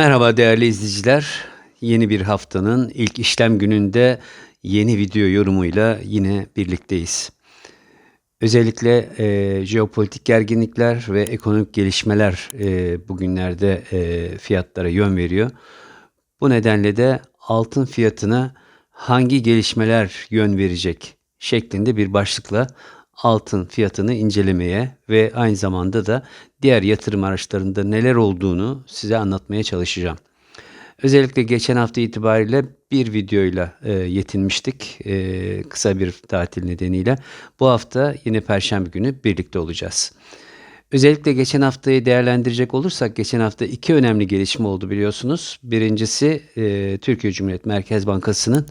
Merhaba değerli izleyiciler. Yeni bir haftanın ilk işlem gününde yeni video yorumuyla yine birlikteyiz. Özellikle e, jeopolitik gerginlikler ve ekonomik gelişmeler e, bugünlerde e, fiyatlara yön veriyor. Bu nedenle de altın fiyatına hangi gelişmeler yön verecek şeklinde bir başlıkla altın fiyatını incelemeye ve aynı zamanda da diğer yatırım araçlarında neler olduğunu size anlatmaya çalışacağım. Özellikle geçen hafta itibariyle bir videoyla e, yetinmiştik e, kısa bir tatil nedeniyle. Bu hafta yine Perşembe günü birlikte olacağız. Özellikle geçen haftayı değerlendirecek olursak geçen hafta iki önemli gelişme oldu biliyorsunuz. Birincisi e, Türkiye Cumhuriyet Merkez Bankası'nın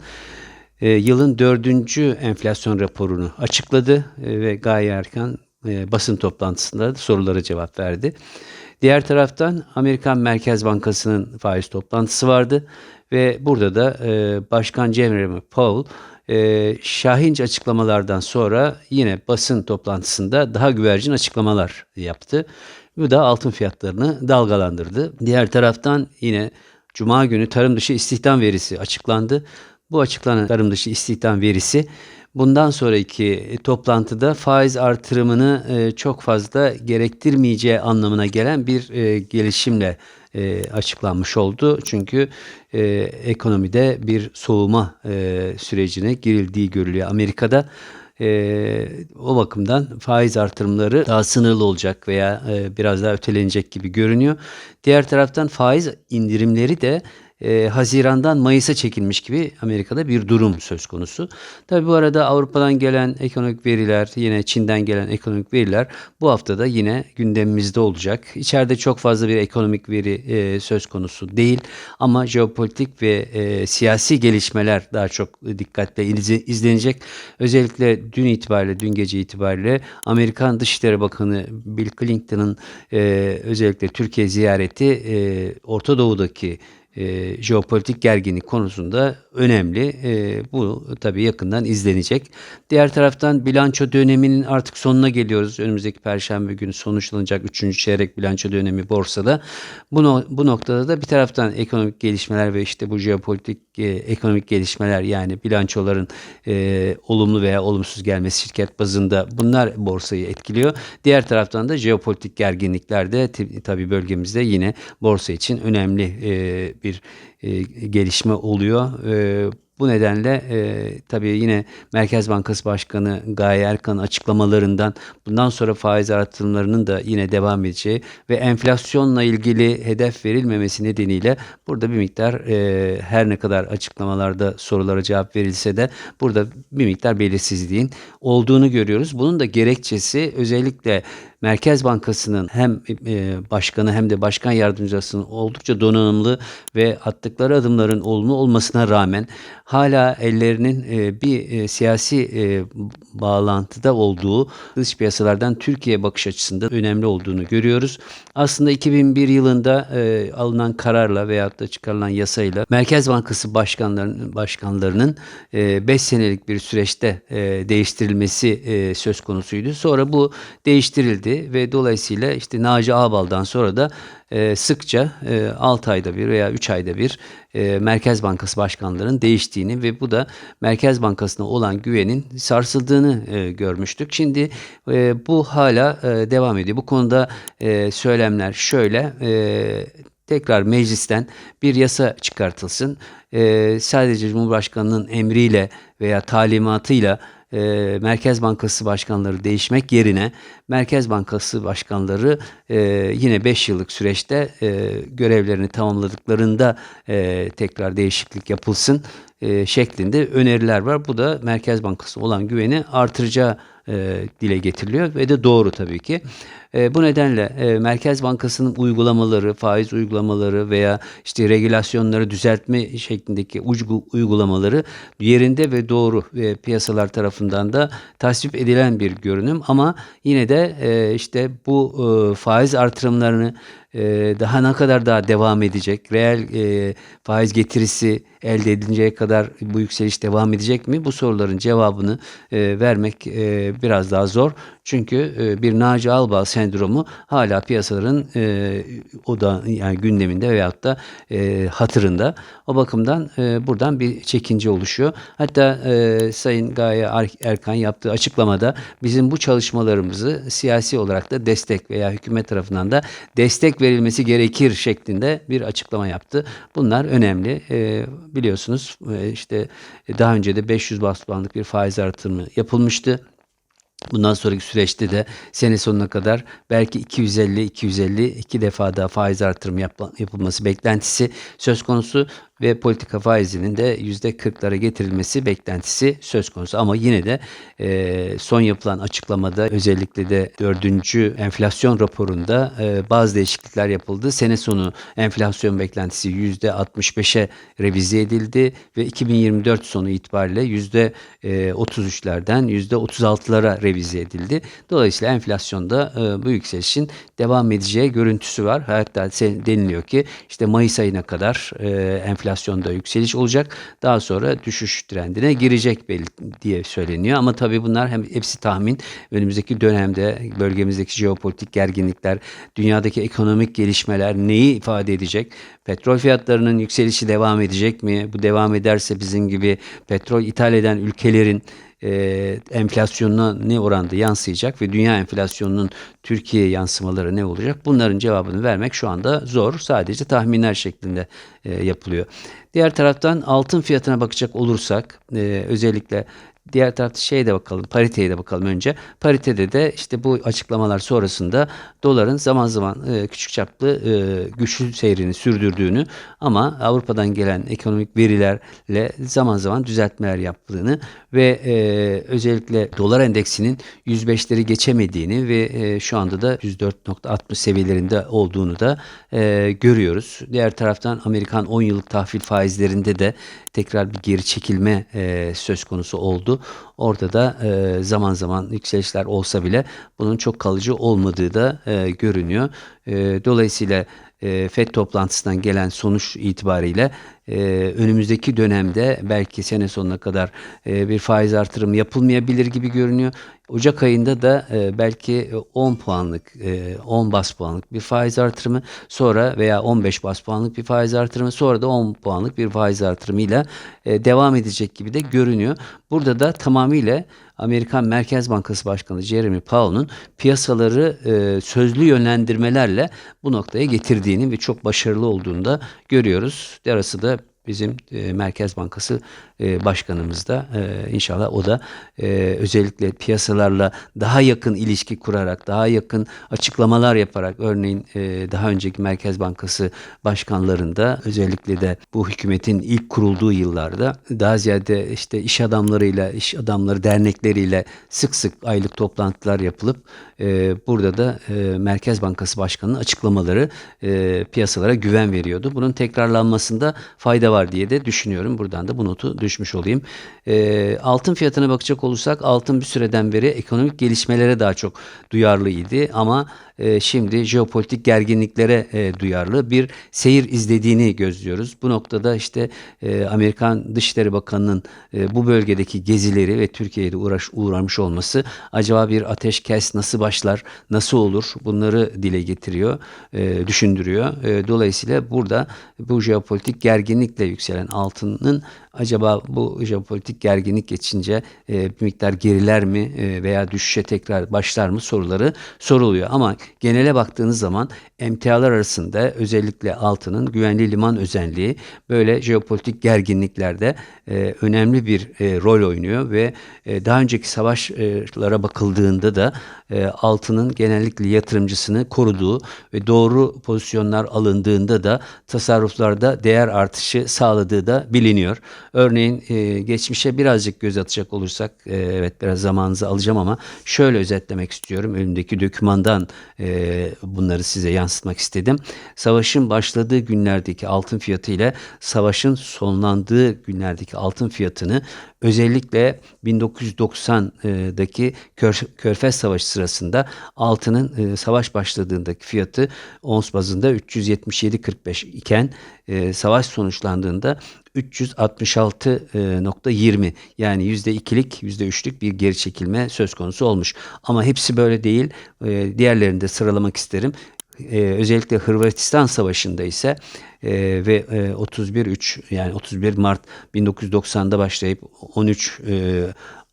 e, yılın dördüncü enflasyon raporunu açıkladı e, ve Gaye Erkan e, basın toplantısında sorulara cevap verdi. Diğer taraftan Amerikan Merkez Bankası'nın faiz toplantısı vardı ve burada da e, Başkan Jeremy Powell e, şahince açıklamalardan sonra yine basın toplantısında daha güvercin açıklamalar yaptı. Bu da altın fiyatlarını dalgalandırdı. Diğer taraftan yine Cuma günü tarım dışı istihdam verisi açıklandı. Bu açıklanan tarım dışı istihdam verisi bundan sonraki toplantıda faiz artırımını e, çok fazla gerektirmeyeceği anlamına gelen bir e, gelişimle e, açıklanmış oldu. Çünkü ekonomide bir soğuma sürecine girildiği görülüyor Amerika'da. o bakımdan faiz artırımları daha sınırlı olacak veya biraz daha ötelenecek gibi görünüyor. Diğer taraftan faiz indirimleri de e, Haziran'dan Mayıs'a çekilmiş gibi Amerika'da bir durum söz konusu. Tabi bu arada Avrupa'dan gelen ekonomik veriler, yine Çin'den gelen ekonomik veriler bu haftada yine gündemimizde olacak. İçeride çok fazla bir ekonomik veri e, söz konusu değil ama jeopolitik ve e, siyasi gelişmeler daha çok dikkatle izlenecek. Özellikle dün itibariyle, dün gece itibariyle Amerikan Dışişleri Bakanı Bill Clinton'ın e, özellikle Türkiye ziyareti e, Orta Doğu'daki e, jeopolitik gerginlik konusunda önemli. E, bu tabii yakından izlenecek. Diğer taraftan bilanço döneminin artık sonuna geliyoruz. Önümüzdeki perşembe günü sonuçlanacak 3. çeyrek bilanço dönemi borsada. Bu, bu noktada da bir taraftan ekonomik gelişmeler ve işte bu jeopolitik e, ekonomik gelişmeler yani bilançoların e, olumlu veya olumsuz gelmesi şirket bazında bunlar borsayı etkiliyor. Diğer taraftan da jeopolitik gerginlikler de tabii bölgemizde yine borsa için önemli e, bir e, gelişme oluyor. E, bu nedenle e, tabii yine Merkez Bankası Başkanı Gaye Erkan'ın açıklamalarından bundan sonra faiz artırımlarının da yine devam edeceği ve enflasyonla ilgili hedef verilmemesi nedeniyle burada bir miktar e, her ne kadar açıklamalarda sorulara cevap verilse de burada bir miktar belirsizliğin olduğunu görüyoruz. Bunun da gerekçesi özellikle Merkez Bankası'nın hem e, başkanı hem de başkan yardımcısının oldukça donanımlı ve attıkları adımların olumlu olmasına rağmen hala ellerinin e, bir e, siyasi bağlantıda olduğu dış piyasalardan Türkiye bakış açısında önemli olduğunu görüyoruz. Aslında 2001 yılında alınan kararla veyahut da çıkarılan yasayla Merkez Bankası başkanlarının başkanlarının 5 senelik bir süreçte değiştirilmesi söz konusuydu. Sonra bu değiştirildi etti ve dolayısıyla işte Naci Ağbal'dan sonra da e, sıkça e, 6 ayda bir veya 3 ayda bir e, Merkez Bankası başkanlarının değiştiğini ve bu da Merkez Bankası'na olan güvenin sarsıldığını e, görmüştük. Şimdi e, bu hala e, devam ediyor. Bu konuda e, söylemler şöyle e, tekrar meclisten bir yasa çıkartılsın. E, sadece Cumhurbaşkanı'nın emriyle veya talimatıyla e, Merkez Bankası başkanları değişmek yerine Merkez Bankası başkanları e, yine 5 yıllık süreçte e, görevlerini tamamladıklarında e, tekrar değişiklik yapılsın e, şeklinde öneriler var. Bu da Merkez Bankası olan güveni artıracağı e, dile getiriliyor ve de doğru tabii ki. E, bu nedenle e, Merkez Bankası'nın uygulamaları, faiz uygulamaları veya işte regülasyonları düzeltme şeklindeki uygulamaları yerinde ve doğru e, piyasalar tarafından da tasvip edilen bir görünüm ama yine de e, işte bu e, faiz artırımlarını e, daha ne kadar daha devam edecek? Reel e, faiz getirisi elde edinceye kadar bu yükseliş devam edecek mi? Bu soruların cevabını e, vermek e, biraz daha zor. Çünkü e, bir Naci Albal sendromu hala piyasaların e, o da yani gündeminde veyahut da e, hatırında. O bakımdan e, buradan bir çekince oluşuyor. Hatta e, Sayın Gaye Er- Erkan yaptığı açıklamada bizim bu çalışmalarımızı siyasi olarak da destek veya hükümet tarafından da destek verilmesi gerekir şeklinde bir açıklama yaptı. Bunlar önemli. E, biliyorsunuz e, işte daha önce de 500 bas puanlık bir faiz artırımı yapılmıştı. Bundan sonraki süreçte de sene sonuna kadar belki 250 250 iki defa daha faiz artırımı yapılması beklentisi söz konusu ve politika faizinin de %40'lara getirilmesi beklentisi söz konusu. Ama yine de e, son yapılan açıklamada özellikle de dördüncü enflasyon raporunda e, bazı değişiklikler yapıldı. Sene sonu enflasyon beklentisi %65'e revize edildi ve 2024 sonu itibariyle %33'lerden %36'lara revize edildi. Dolayısıyla enflasyonda e, bu yükselişin devam edeceği görüntüsü var. Hatta deniliyor ki işte Mayıs ayına kadar e, enflasyonda yükseliş olacak. Daha sonra düşüş trendine girecek diye söyleniyor. Ama tabii bunlar hem hepsi tahmin. Önümüzdeki dönemde bölgemizdeki jeopolitik gerginlikler, dünyadaki ekonomik gelişmeler neyi ifade edecek? Petrol fiyatlarının yükselişi devam edecek mi? Bu devam ederse bizim gibi petrol ithal eden ülkelerin e, enflasyonuna ne oranda yansıyacak ve dünya enflasyonunun Türkiye yansımaları ne olacak? Bunların cevabını vermek şu anda zor. Sadece tahminler şeklinde e, yapılıyor. Diğer taraftan altın fiyatına bakacak olursak e, özellikle Diğer tarafta şeye de bakalım, pariteye de bakalım önce. Paritede de işte bu açıklamalar sonrasında doların zaman zaman e, küçük çaplı e, güçlü seyrini sürdürdüğünü ama Avrupa'dan gelen ekonomik verilerle zaman zaman düzeltmeler yaptığını ve e, özellikle dolar endeksinin 105'leri geçemediğini ve e, şu anda da 104.60 seviyelerinde olduğunu da görüyoruz. Diğer taraftan Amerikan 10 yıllık tahvil faizlerinde de tekrar bir geri çekilme söz konusu oldu. Orada da e, zaman zaman yükselişler olsa bile bunun çok kalıcı olmadığı da e, görünüyor. E, dolayısıyla e, FED toplantısından gelen sonuç itibariyle e, önümüzdeki dönemde belki sene sonuna kadar e, bir faiz artırımı yapılmayabilir gibi görünüyor. Ocak ayında da e, belki 10 puanlık, e, 10 bas puanlık bir faiz artırımı sonra veya 15 bas puanlık bir faiz artırımı sonra da 10 puanlık bir faiz artırımıyla e, devam edecek gibi de görünüyor. Burada da tamamıyla Amerikan Merkez Bankası Başkanı Jeremy Powell'ın piyasaları e, sözlü yönlendirmelerle bu noktaya getirdiğini ve çok başarılı olduğunu da görüyoruz. Arası da bizim e, Merkez Bankası e, Başkanımız da e, inşallah o da e, özellikle piyasalarla daha yakın ilişki kurarak, daha yakın açıklamalar yaparak örneğin e, daha önceki Merkez Bankası başkanlarında özellikle de bu hükümetin ilk kurulduğu yıllarda daha ziyade işte iş adamlarıyla, iş adamları dernekleriyle sık sık aylık toplantılar yapılıp e, burada da e, Merkez Bankası Başkanı'nın açıklamaları e, piyasalara güven veriyordu. Bunun tekrarlanmasında fayda var diye de düşünüyorum. Buradan da bu notu düşmüş olayım. E, altın fiyatına bakacak olursak altın bir süreden beri ekonomik gelişmelere daha çok duyarlıydı ama e, şimdi jeopolitik gerginliklere e, duyarlı bir seyir izlediğini gözlüyoruz. Bu noktada işte e, Amerikan Dışişleri Bakanı'nın e, bu bölgedeki gezileri ve Türkiye'de uğraş, uğramış olması acaba bir ateşkes nasıl başlar, nasıl olur bunları dile getiriyor, düşündürüyor. Dolayısıyla burada bu jeopolitik gerginlikle yükselen altının acaba bu jeopolitik gerginlik geçince bir miktar geriler mi veya düşüşe tekrar başlar mı soruları soruluyor. Ama genele baktığınız zaman emtialar arasında özellikle altının güvenli liman özelliği böyle jeopolitik gerginliklerde e, önemli bir e, rol oynuyor ve e, daha önceki savaşlara bakıldığında da e, altının genellikle yatırımcısını koruduğu ve doğru pozisyonlar alındığında da tasarruflarda değer artışı sağladığı da biliniyor. Örneğin e, geçmişe birazcık göz atacak olursak, e, evet biraz zamanınızı alacağım ama şöyle özetlemek istiyorum. Önümdeki dokümandan e, bunları size yansıtmak istedim. Savaşın başladığı günlerdeki altın fiyatı ile savaşın sonlandığı günlerdeki altın fiyatını özellikle 1990'daki Kör, Körfez Savaşı sırasında altının e, savaş başladığındaki fiyatı ons bazında 377.45 iken e, savaş sonuçlandığında 366.20 yani %2'lik %3'lük bir geri çekilme söz konusu olmuş. Ama hepsi böyle değil. E, diğerlerini de sıralamak isterim. E, özellikle Hırvatistan Savaşı'nda ise e, ve e, 31-3 yani 31 Mart 1990'da başlayıp 13 e,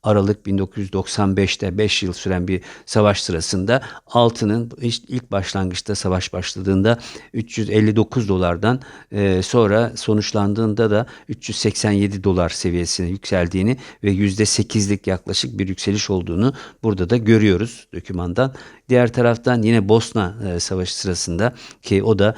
Aralık 1995'te 5 yıl süren bir savaş sırasında altının ilk başlangıçta savaş başladığında 359 dolardan e, sonra sonuçlandığında da 387 dolar seviyesine yükseldiğini ve %8'lik yaklaşık bir yükseliş olduğunu burada da görüyoruz dokümandan. Diğer taraftan yine Bosna e, Savaşı sırasında ki o da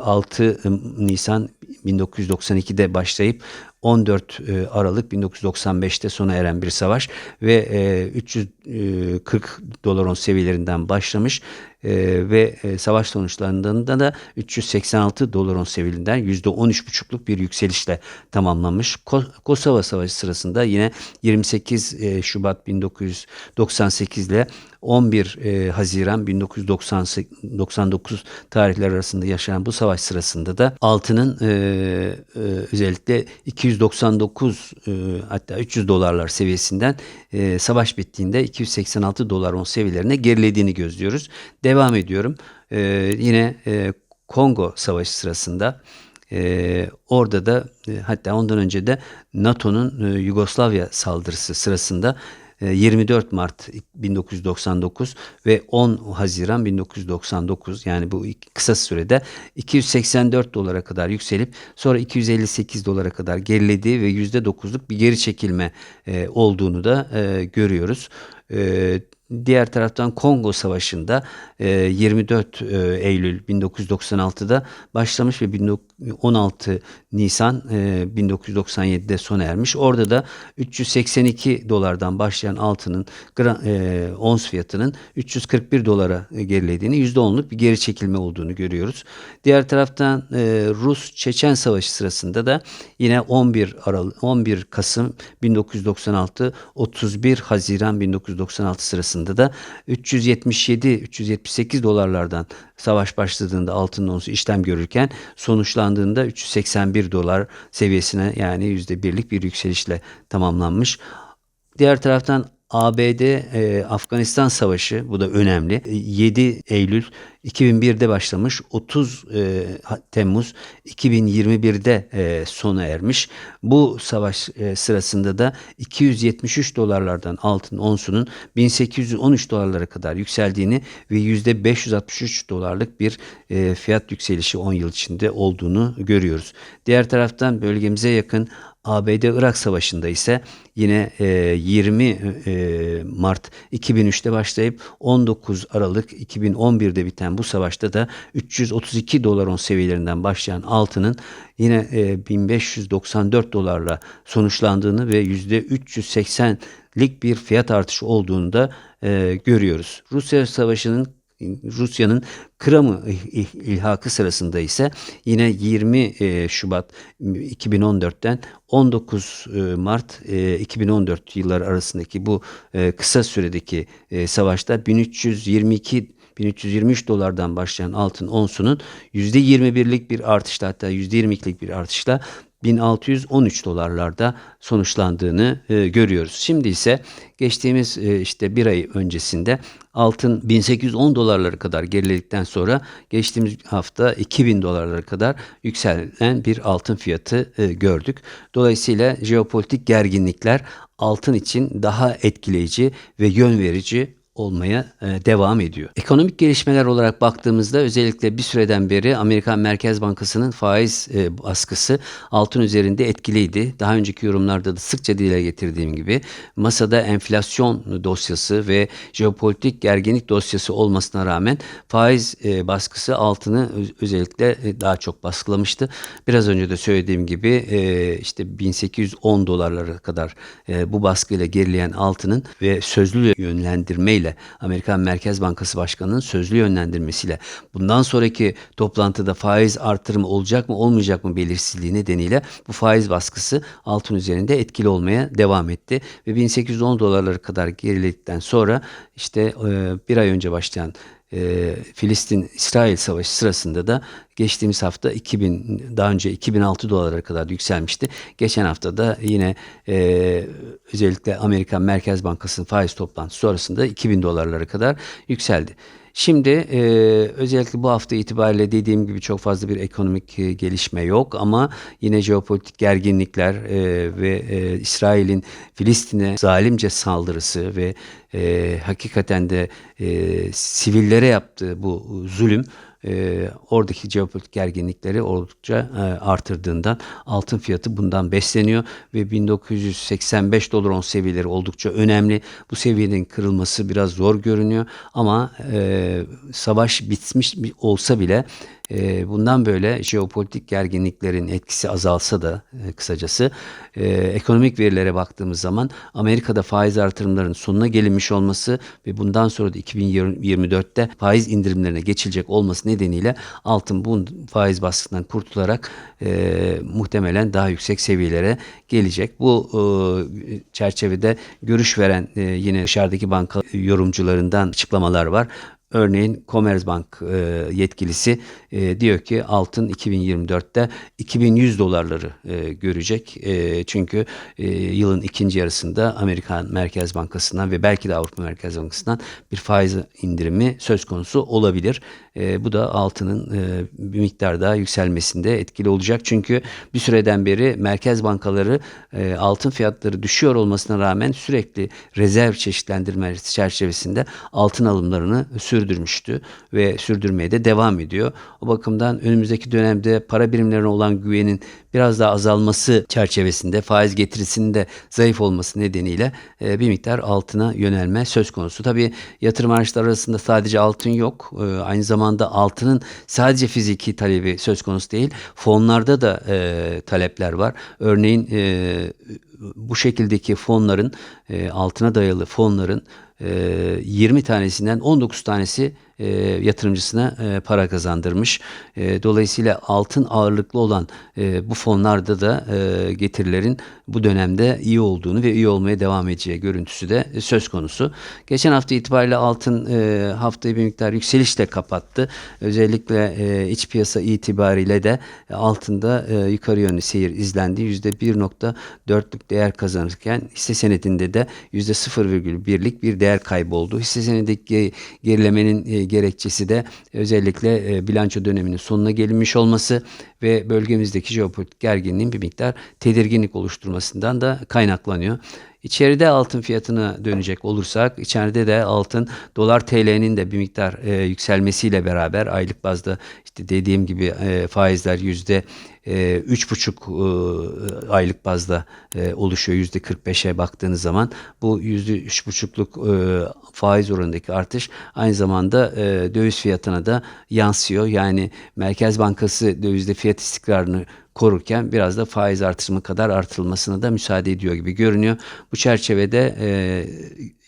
6 e, Nisan 1992'de başlayıp 14 e, Aralık 1995'te sona eren bir savaş ve 340 dolar on seviyelerinden başlamış ve savaş sonuçlarında da 386 dolar on seviyelerinden %13,5'luk bir yükselişle tamamlanmış. Kosova Savaşı sırasında yine 28 Şubat 1998 ile 11 Haziran 1999 tarihler arasında yaşanan bu savaş sırasında da altının özellikle 299 hatta 300 dolarlar seviyesinden savaş bittiğinde 286 dolar on seviyelerine gerilediğini gözlüyoruz. Devam ediyorum. Yine Kongo Savaşı sırasında ee, orada da e, hatta ondan önce de NATO'nun e, Yugoslavya saldırısı sırasında 24 e, Mart 1999 ve 10 Haziran 1999 yani bu kısa sürede 284 dolara kadar yükselip sonra 258 dolara kadar gerilediği ve %9'luk bir geri çekilme e, olduğunu da e, görüyoruz. Diğer taraftan Kongo Savaşı'nda 24 e, e, Eylül 1996'da başlamış ve 16 Nisan 1997'de e, sona ermiş. Orada da 382 dolardan başlayan altının ons fiyatının 341 dolara gerilediğini, %10'luk bir geri çekilme olduğunu görüyoruz. Diğer taraftan Rus-Çeçen Savaşı sırasında da yine 11 Aralık 11 Kasım 1996 31 Haziran 1996 sırasında sırasında da 377-378 dolarlardan savaş başladığında altın onsu işlem görürken sonuçlandığında 381 dolar seviyesine yani %1'lik bir yükselişle tamamlanmış. Diğer taraftan ABD e, Afganistan Savaşı bu da önemli. 7 e, Eylül 2001'de başlamış 30 e, Temmuz 2021'de e, sona ermiş. Bu savaş e, sırasında da 273 dolarlardan altın onsunun 1813 dolarlara kadar yükseldiğini ve %563 dolarlık bir e, fiyat yükselişi 10 yıl içinde olduğunu görüyoruz. Diğer taraftan bölgemize yakın ABD-Irak Savaşı'nda ise yine e, 20 e, Mart 2003'te başlayıp 19 Aralık 2011'de biten bu savaşta da 332 dolar on seviyelerinden başlayan altının yine e, 1594 dolarla sonuçlandığını ve %380'lik bir fiyat artışı olduğunu da e, görüyoruz. Rusya Savaşı'nın Rusya'nın Kırım'ı ilhakı sırasında ise yine 20 e, Şubat 2014'ten 19 e, Mart 2014 yılları arasındaki bu e, kısa süredeki savaşta 1322 1323 dolardan başlayan altın onsunun %21'lik bir artışla hatta %22'lik bir artışla 1613 dolarlarda sonuçlandığını e, görüyoruz. Şimdi ise geçtiğimiz e, işte bir ay öncesinde altın 1810 dolarlara kadar geriledikten sonra geçtiğimiz hafta 2000 dolarlara kadar yükselen bir altın fiyatı e, gördük. Dolayısıyla jeopolitik gerginlikler altın için daha etkileyici ve yön verici olmaya e, devam ediyor. Ekonomik gelişmeler olarak baktığımızda özellikle bir süreden beri Amerikan Merkez Bankası'nın faiz e, baskısı altın üzerinde etkiliydi. Daha önceki yorumlarda da sıkça dile getirdiğim gibi masada enflasyon dosyası ve jeopolitik gerginlik dosyası olmasına rağmen faiz e, baskısı altını özellikle daha çok baskılamıştı. Biraz önce de söylediğim gibi işte 1810 dolarlara kadar bu baskıyla gerileyen altının ve sözlü yönlendirmeyle ile Amerikan Merkez Bankası Başkanı'nın sözlü yönlendirmesiyle bundan sonraki toplantıda faiz artırımı olacak mı olmayacak mı belirsizliği nedeniyle bu faiz baskısı altın üzerinde etkili olmaya devam etti. Ve 1810 dolarlara kadar geriledikten sonra işte bir ay önce başlayan e, Filistin-İsrail savaşı sırasında da geçtiğimiz hafta 2000 daha önce 2006 dolara kadar yükselmişti. Geçen hafta da yine e, özellikle Amerikan Merkez Bankası'nın faiz toplantısı sonrasında 2000 dolarlara kadar yükseldi. Şimdi e, özellikle bu hafta itibariyle dediğim gibi çok fazla bir ekonomik e, gelişme yok ama yine jeopolitik gerginlikler e, ve e, İsrail'in Filistin'e zalimce saldırısı ve e, hakikaten de e, sivillere yaptığı bu zulüm e, oradaki jeopolitik gerginlikleri oldukça e, artırdığından altın fiyatı bundan besleniyor ve 1985 dolar on seviyeleri oldukça önemli. Bu seviyenin kırılması biraz zor görünüyor ama e, savaş bitmiş olsa bile e, bundan böyle jeopolitik gerginliklerin etkisi azalsa da e, kısacası e, ekonomik verilere baktığımız zaman Amerika'da faiz artırımlarının sonuna gelinmiş olması ve bundan sonra da 2024'te faiz indirimlerine geçilecek olması nedeniyle altın bu faiz baskısından kurtularak e, muhtemelen daha yüksek seviyelere gelecek. Bu çerçevede görüş veren yine dışarıdaki banka yorumcularından açıklamalar var. Örneğin Commerzbank e, yetkilisi e, diyor ki altın 2024'te 2100 dolarları e, görecek. Çünkü yılın ikinci yarısında Amerikan Merkez Bankası'ndan ve belki de Avrupa Merkez Bankası'ndan bir faiz indirimi söz konusu olabilir. Bu da altının bir miktar daha yükselmesinde etkili olacak. Çünkü bir süreden beri merkez bankaları altın fiyatları düşüyor olmasına rağmen sürekli rezerv çeşitlendirmesi çerçevesinde altın alımlarını sürdürmüştü ve sürdürmeye de devam ediyor. O bakımdan önümüzdeki dönemde para birimlerine olan güvenin biraz daha azalması çerçevesinde faiz getirisinin de zayıf olması nedeniyle e, bir miktar altına yönelme söz konusu. Tabii yatırım araçları arasında sadece altın yok. E, aynı zamanda altının sadece fiziki talebi söz konusu değil. Fonlarda da e, talepler var. Örneğin bu şekildeki fonların altına dayalı fonların 20 tanesinden 19 tanesi e, yatırımcısına e, para kazandırmış. E, dolayısıyla altın ağırlıklı olan e, bu fonlarda da e, getirilerin bu dönemde iyi olduğunu ve iyi olmaya devam edeceği görüntüsü de söz konusu. Geçen hafta itibariyle altın e, haftayı bir miktar yükselişle kapattı. Özellikle e, iç piyasa itibariyle de altında e, yukarı yönlü seyir izlendi. %1.4'lük değer kazanırken hisse senedinde de %0,1'lik bir değer kayboldu. Hisse senedindeki gerilemenin e, gerekçesi de özellikle e, bilanço döneminin sonuna gelinmiş olması ve bölgemizdeki jeopolitik gerginliğin bir miktar tedirginlik oluşturmasından da kaynaklanıyor. İçeride altın fiyatına dönecek olursak, içeride de altın dolar TL'nin de bir miktar e, yükselmesiyle beraber aylık bazda işte dediğim gibi e, faizler yüzde e, üç buçuk e, aylık bazda e, oluşuyor yüzde 45'e baktığınız zaman bu yüzde üç buçukluk e, faiz oranındaki artış aynı zamanda döviz fiyatına da yansıyor. Yani Merkez Bankası dövizde fiyat istikrarını korurken biraz da faiz artırımı kadar artırılmasına da müsaade ediyor gibi görünüyor. Bu çerçevede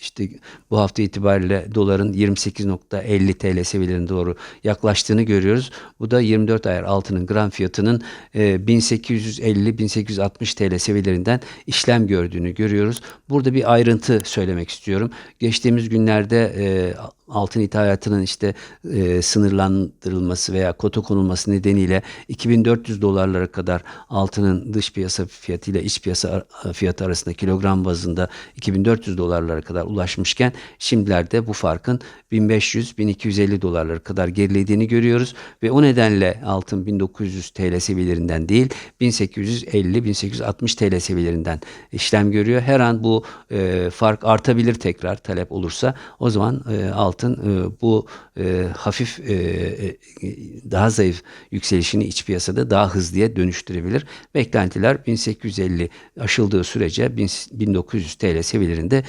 işte bu hafta itibariyle doların 28.50 TL seviyelerine doğru yaklaştığını görüyoruz. Bu da 24 ayar altının gram fiyatının e, 1850-1860 TL seviyelerinden işlem gördüğünü görüyoruz. Burada bir ayrıntı söylemek istiyorum. Geçtiğimiz günlerde e, altın ithalatının işte e, sınırlandırılması veya kota konulması nedeniyle 2400 dolarlara kadar altının dış piyasa fiyatı ile iç piyasa fiyatı arasında kilogram bazında 2400 dolarlara kadar ulaşmışken şimdilerde bu farkın 1500-1250 dolarlara kadar gerilediğini görüyoruz ve o nedenle altın 1900 TL seviyelerinden değil 1850-1860 TL seviyelerinden işlem görüyor. Her an bu e, fark artabilir tekrar talep olursa o zaman e, altın e, bu e, hafif e, e, daha zayıf yükselişini iç piyasada daha hızlıya dönüştürebilir. Beklentiler 1850 aşıldığı sürece 1900 TL seviyelerinde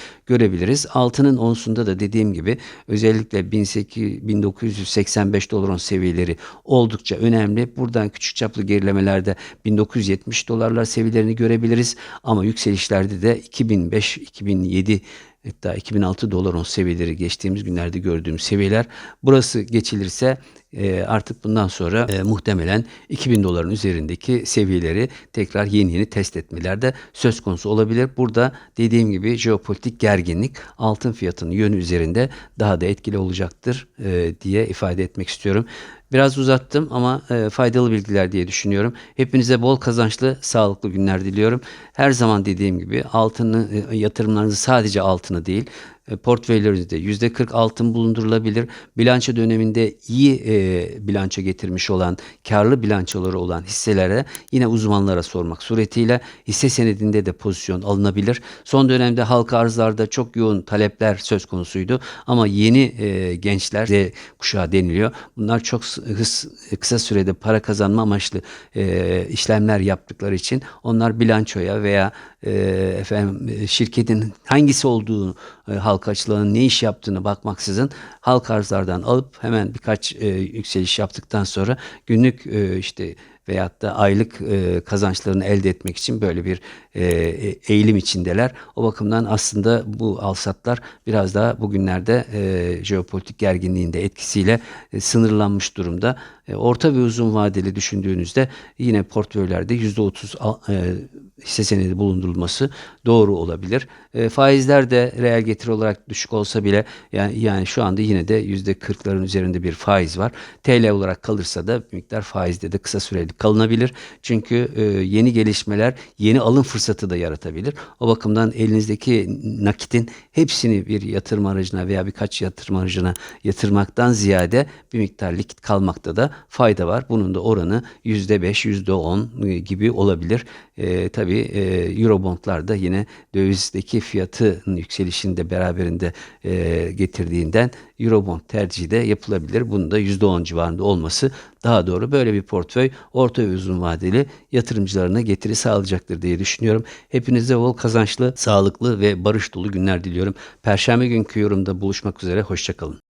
görebiliriz. Altının onsunda da dediğim gibi özellikle 1985 dolar seviyeleri oldukça önemli. Buradan küçük çaplı gerilemelerde 1970 dolarlar seviyelerini görebiliriz ama yükselişlerde de 2005-2007 hatta 2006 dolar on seviyeleri geçtiğimiz günlerde gördüğümüz seviyeler. Burası geçilirse e, artık bundan sonra e, muhtemelen 2000 doların üzerindeki seviyeleri tekrar yeni yeni test etmeler de söz konusu olabilir. Burada dediğim gibi jeopolitik gerginlik altın fiyatının yönü üzerinde daha da etkili olacaktır e, diye ifade etmek istiyorum. Biraz uzattım ama e, faydalı bilgiler diye düşünüyorum. Hepinize bol kazançlı, sağlıklı günler diliyorum. Her zaman dediğim gibi altını e, yatırımlarınızı sadece altını değil, e, portföylerinizde %40 altın bulundurulabilir. Bilanço döneminde iyi e, bilanço getirmiş olan, karlı bilançoları olan hisselere yine uzmanlara sormak suretiyle hisse senedinde de pozisyon alınabilir. Son dönemde halka arzlarda çok yoğun talepler söz konusuydu ama yeni e, gençler Z kuşağı deniliyor. Bunlar çok hız, kısa sürede para kazanma amaçlı e, işlemler yaptıkları için onlar bilançoya veya e, efendim e, şirketin hangisi olduğunu e, halka ne iş yaptığını bakmaksızın halka arzlardan alıp hemen birkaç e, yükseliş yaptıktan sonra günlük e, işte veyahut da aylık e, kazançlarını elde etmek için böyle bir e, e- eğilim içindeler. O bakımdan aslında bu alsatlar biraz daha bugünlerde e, jeopolitik gerginliğin de etkisiyle e, sınırlanmış durumda. E, orta ve uzun vadeli düşündüğünüzde yine portföylerde %30 al- e, hisse senedi bulundurulması doğru olabilir. E, faizler de reel getiri olarak düşük olsa bile yani, yani şu anda yine de %40'ların üzerinde bir faiz var. TL olarak kalırsa da bir miktar faizde de kısa süreli kalınabilir. Çünkü e, yeni gelişmeler yeni alım fırsatı da yaratabilir. O bakımdan elinizdeki nakitin hepsini bir yatırım aracına veya birkaç yatırım aracına yatırmaktan ziyade bir miktar likit kalmakta da fayda var. Bunun da oranı %5, %10 gibi olabilir. E, tabii e, Eurobondlar da yine dövizdeki fiyatın yükselişini de beraberinde e, getirdiğinden Eurobond tercihi de yapılabilir. Bunun da %10 civarında olması daha doğru. Böyle bir portföy orta ve uzun vadeli yatırımcılarına getiri sağlayacaktır diye düşünüyorum. Hepinize bol kazançlı, sağlıklı ve barış dolu günler diliyorum. Perşembe günkü yorumda buluşmak üzere. Hoşçakalın.